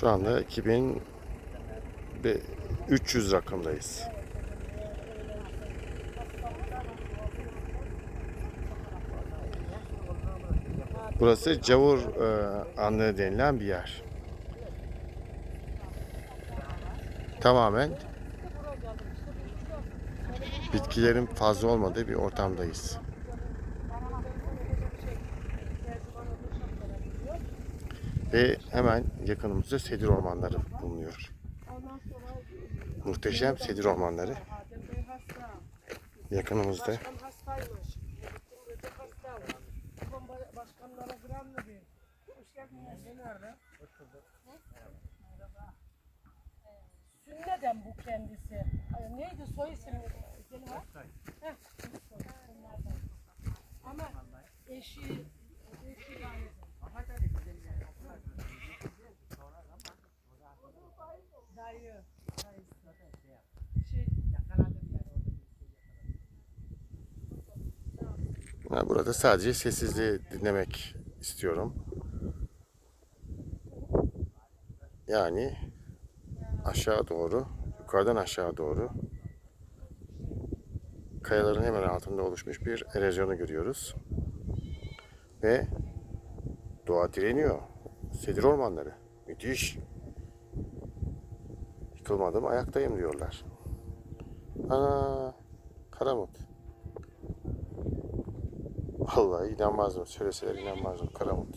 Şu anda 2000 ve 300 rakımdayız. Burası Cavur e, Anlığı denilen bir yer. Tamamen bitkilerin fazla olmadığı bir ortamdayız. Ve hemen yakınımızda sedir ormanları bulunuyor. Muhteşem sedir ormanları yakınımızda. Sünneden bu kendisi. Neydi soy ismi? Ama eşi Burada sadece sessizliği dinlemek istiyorum. Yani aşağı doğru, yukarıdan aşağı doğru kayaların hemen altında oluşmuş bir erozyonu görüyoruz. Ve doğa direniyor. Sedir ormanları. Müthiş. Yıkılmadım, ayaktayım diyorlar. Ana, Karamut. Vallahi inanmazdım. Söyleseler inanmazdım. Karamut.